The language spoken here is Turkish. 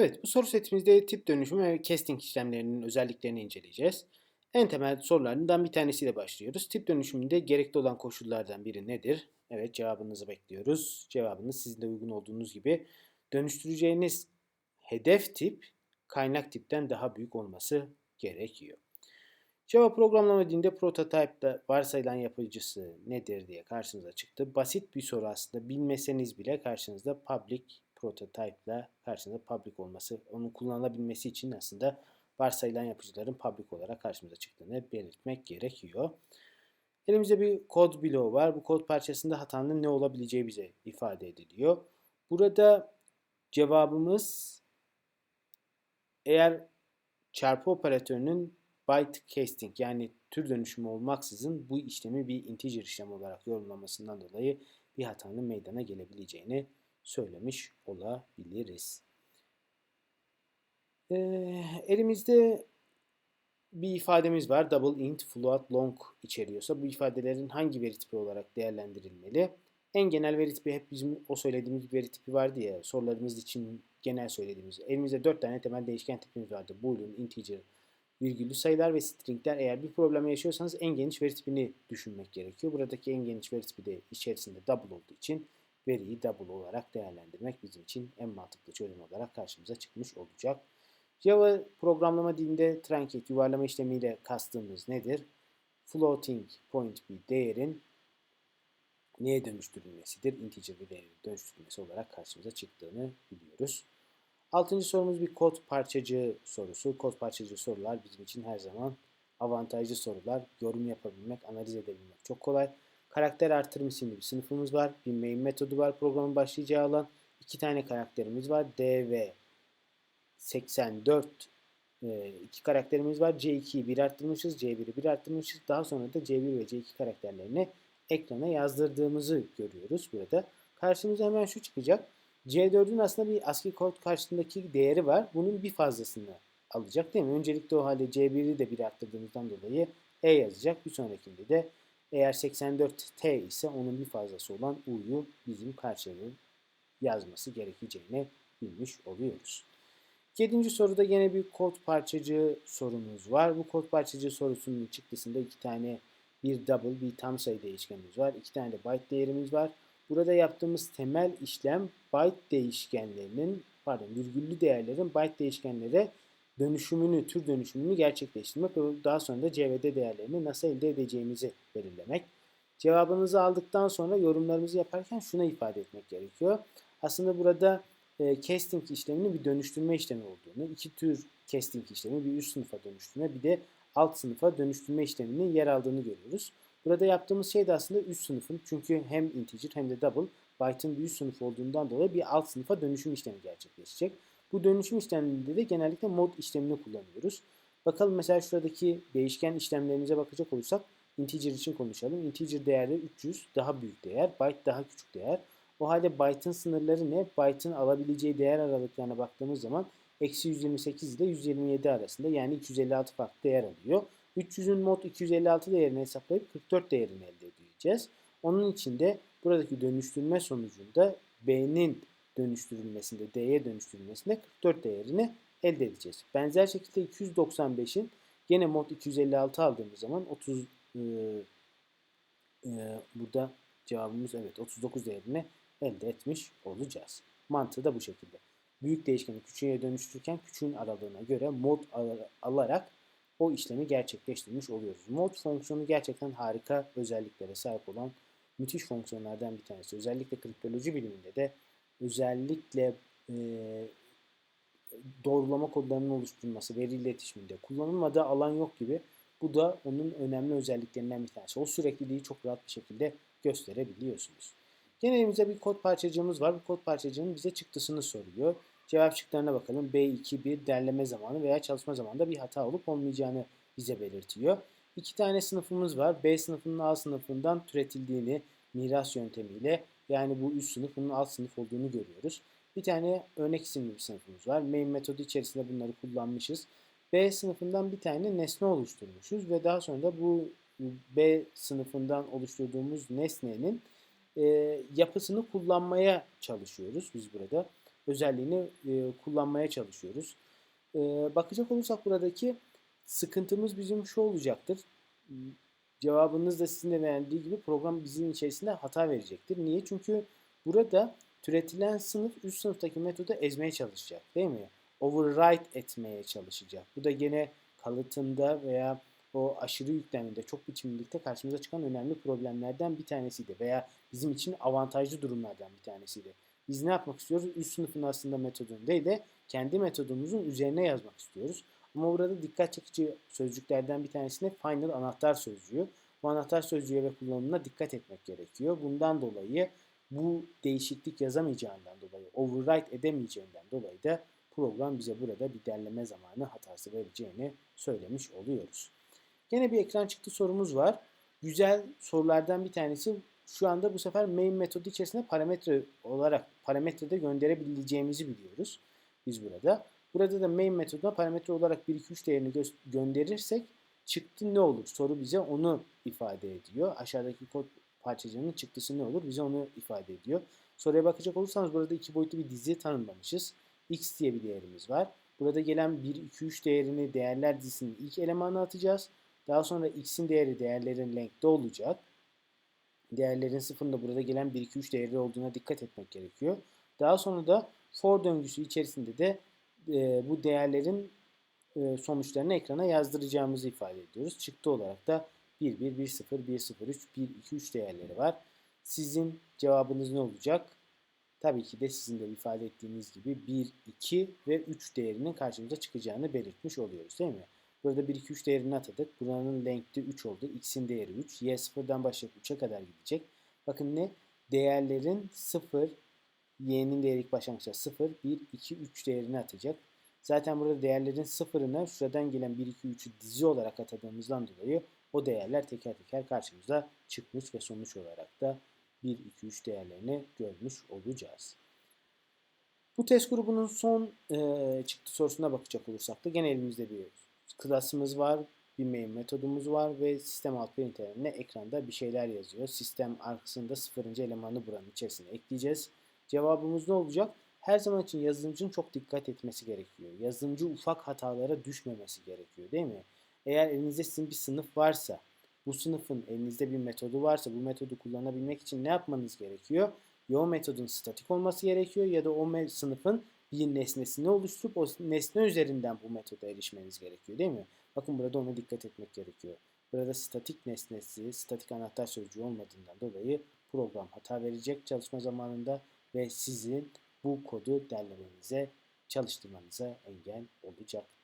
Evet, bu soru setimizde tip dönüşümü ve casting işlemlerinin özelliklerini inceleyeceğiz. En temel sorularından bir tanesiyle başlıyoruz. Tip dönüşümünde gerekli olan koşullardan biri nedir? Evet, cevabınızı bekliyoruz. Cevabınız sizin de uygun olduğunuz gibi dönüştüreceğiniz hedef tip kaynak tipten daha büyük olması gerekiyor. Java programlama dilinde prototype'da varsayılan yapıcısı nedir diye karşınıza çıktı. Basit bir soru aslında. Bilmeseniz bile karşınızda public prototype ile karşınızda public olması, onun kullanılabilmesi için aslında varsayılan yapıcıların public olarak karşımıza çıktığını belirtmek gerekiyor. Elimizde bir kod bloğu var. Bu kod parçasında hatanın ne olabileceği bize ifade ediliyor. Burada cevabımız eğer çarpı operatörünün byte casting yani tür dönüşümü olmaksızın bu işlemi bir integer işlem olarak yorumlamasından dolayı bir hatanın meydana gelebileceğini söylemiş olabiliriz. Ee, elimizde bir ifademiz var. Double int, float, long içeriyorsa bu ifadelerin hangi veri tipi olarak değerlendirilmeli? En genel veri tipi hep bizim o söylediğimiz veri tipi vardı ya sorularımız için genel söylediğimiz. Elimizde 4 tane temel değişken tipimiz vardı. Boolean, integer, virgüllü sayılar ve stringler. Eğer bir problem yaşıyorsanız en geniş veri tipini düşünmek gerekiyor. Buradaki en geniş veri tipi de içerisinde double olduğu için veriyi double olarak değerlendirmek bizim için en mantıklı çözüm olarak karşımıza çıkmış olacak. Java programlama dilinde truncate yuvarlama işlemiyle kastımız nedir? Floating point bir değerin neye dönüştürülmesidir? Integer bir değerin dönüştürülmesi olarak karşımıza çıktığını biliyoruz. Altıncı sorumuz bir kod parçacığı sorusu. Kod parçacığı sorular bizim için her zaman avantajlı sorular. Yorum yapabilmek, analiz edebilmek çok kolay. Karakter artırım isimli bir sınıfımız var. Bir main metodu var programın başlayacağı alan. İki tane karakterimiz var. D ve 84 e, iki karakterimiz var. C2'yi bir arttırmışız. C1'i bir arttırmışız. Daha sonra da C1 ve C2 karakterlerini ekrana yazdırdığımızı görüyoruz burada. Karşımıza hemen şu çıkacak. C4'ün aslında bir ASCII kod karşısındaki değeri var. Bunun bir fazlasını alacak değil mi? Öncelikle o halde C1'i de bir arttırdığımızdan dolayı E yazacak. Bir sonrakinde de eğer 84T ise onun bir fazlası olan U'yu bizim karşılığı yazması gerekeceğini bilmiş oluyoruz. Yedinci soruda yine bir kod parçacığı sorumuz var. Bu kod parçacığı sorusunun çıktısında iki tane bir double, bir tam sayı değişkenimiz var. İki tane de byte değerimiz var. Burada yaptığımız temel işlem byte değişkenlerinin, pardon virgüllü değerlerin byte değişkenlere dönüşümünü, tür dönüşümünü gerçekleştirmek ve daha sonra da CVD değerlerini nasıl elde edeceğimizi belirlemek. Cevabınızı aldıktan sonra yorumlarımızı yaparken şuna ifade etmek gerekiyor. Aslında burada e, casting işleminin bir dönüştürme işlemi olduğunu, iki tür casting işlemi, bir üst sınıfa dönüştürme, bir de alt sınıfa dönüştürme işleminin yer aldığını görüyoruz. Burada yaptığımız şey de aslında üst sınıfın çünkü hem integer hem de double byte'ın bir üst sınıf olduğundan dolayı bir alt sınıfa dönüşüm işlemi gerçekleşecek. Bu dönüşüm işleminde de genellikle mod işlemini kullanıyoruz. Bakalım mesela şuradaki değişken işlemlerimize bakacak olursak integer için konuşalım. Integer değerde 300 daha büyük değer, byte daha küçük değer. O halde byte'ın sınırları ne? Byte'ın alabileceği değer aralıklarına baktığımız zaman eksi 128 ile 127 arasında yani 256 farklı değer alıyor. 300'ün mod 256 değerini hesaplayıp 44 değerini elde edeceğiz. Onun için de buradaki dönüştürme sonucunda B'nin dönüştürülmesinde, D'ye dönüştürülmesinde 44 değerini elde edeceğiz. Benzer şekilde 295'in gene mod 256 aldığımız zaman 30 e, e, burada cevabımız evet 39 değerini elde etmiş olacağız. Mantığı da bu şekilde. Büyük değişkeni küçüğe dönüştürürken küçüğün aralığına göre mod alarak o işlemi gerçekleştirmiş oluyoruz. Mod fonksiyonu gerçekten harika özelliklere sahip olan müthiş fonksiyonlardan bir tanesi. Özellikle kriptoloji biliminde de özellikle e, doğrulama kodlarının oluşturulması, veri iletişiminde kullanılmadığı alan yok gibi. Bu da onun önemli özelliklerinden bir tanesi. O sürekliliği çok rahat bir şekilde gösterebiliyorsunuz. Gene bir kod parçacığımız var. Bu kod parçacığının bize çıktısını soruyor. Cevap şıklarına bakalım. B2 bir derleme zamanı veya çalışma zamanında bir hata olup olmayacağını bize belirtiyor. İki tane sınıfımız var. B sınıfının A sınıfından türetildiğini miras yöntemiyle yani bu üst sınıf bunun alt sınıf olduğunu görüyoruz. Bir tane örnek isimli bir sınıfımız var. Main metodu içerisinde bunları kullanmışız. B sınıfından bir tane nesne oluşturmuşuz ve daha sonra da bu B sınıfından oluşturduğumuz nesnenin e, yapısını kullanmaya çalışıyoruz biz burada. özelliğini e, kullanmaya çalışıyoruz. E, bakacak olursak buradaki sıkıntımız bizim şu olacaktır. Cevabınız da sizin de verdiği gibi program bizim içerisinde hata verecektir. Niye? Çünkü burada türetilen sınıf üst sınıftaki metodu ezmeye çalışacak değil mi? Override etmeye çalışacak. Bu da gene kalıtımda veya o aşırı yükleminde çok biçimlilikte karşımıza çıkan önemli problemlerden bir tanesiydi. Veya bizim için avantajlı durumlardan bir tanesiydi. Biz ne yapmak istiyoruz? Üst sınıfın aslında metodunu değil de kendi metodumuzun üzerine yazmak istiyoruz. Ama burada dikkat çekici sözcüklerden bir tanesine final anahtar sözcüğü. Bu anahtar sözcüğe ve kullanımına dikkat etmek gerekiyor. Bundan dolayı bu değişiklik yazamayacağından dolayı, override edemeyeceğinden dolayı da program bize burada bir derleme zamanı hatası vereceğini söylemiş oluyoruz. Gene bir ekran çıktı sorumuz var. Güzel sorulardan bir tanesi şu anda bu sefer main metodu içerisinde parametre olarak parametrede gönderebileceğimizi biliyoruz biz burada. Burada da main metoduna parametre olarak 1 2 3 değerini gö gönderirsek çıktı ne olur? Soru bize onu ifade ediyor. Aşağıdaki kod parçacığının çıktısı ne olur? Bize onu ifade ediyor. Soruya bakacak olursanız burada iki boyutlu bir dizi tanımlamışız. X diye bir değerimiz var. Burada gelen 1, 2, 3 değerini değerler dizisinin ilk elemanına atacağız. Daha sonra x'in değeri değerlerin length'te olacak. Değerlerin sıfırında burada gelen 1, 2, 3 değeri olduğuna dikkat etmek gerekiyor. Daha sonra da for döngüsü içerisinde de e, bu değerlerin e, sonuçlarını ekrana yazdıracağımızı ifade ediyoruz. Çıktı olarak da 1, 1, 1, 0, 1, 0, 3, 1, 2, 3 değerleri var. Sizin cevabınız ne olacak? Tabii ki de sizin de ifade ettiğiniz gibi 1, 2 ve 3 değerinin karşımıza çıkacağını belirtmiş oluyoruz değil mi? Burada 1, 2, 3 değerini atadık. Buranın length'i 3 oldu. X'in değeri 3. Y sıfırdan başlayıp 3'e kadar gidecek. Bakın ne? Değerlerin 0, Y'nin değeri ilk başlangıçta 0, 1, 2, 3 değerini atacak. Zaten burada değerlerin sıfırına şuradan gelen 1, 2, 3'ü dizi olarak atadığımızdan dolayı o değerler teker teker karşımıza çıkmış ve sonuç olarak da 1, 2, 3 değerlerini görmüş olacağız. Bu test grubunun son e, çıktı sorusuna bakacak olursak da gene elimizde bir klasımız var, bir main metodumuz var ve sistem alt printerine ekranda bir şeyler yazıyor. Sistem arkasında sıfırıncı elemanı buranın içerisine ekleyeceğiz. Cevabımız ne olacak? Her zaman için yazılımcının çok dikkat etmesi gerekiyor. Yazılımcı ufak hatalara düşmemesi gerekiyor değil mi? Eğer elinizde sizin bir sınıf varsa, bu sınıfın elinizde bir metodu varsa bu metodu kullanabilmek için ne yapmanız gerekiyor? Ya o metodun statik olması gerekiyor ya da o sınıfın bir nesnesini oluşturup o nesne üzerinden bu metoda erişmeniz gerekiyor değil mi? Bakın burada ona dikkat etmek gerekiyor. Burada statik nesnesi, statik anahtar sözcüğü olmadığından dolayı program hata verecek çalışma zamanında ve sizin bu kodu derlemenize, çalıştırmanıza engel olacaktır.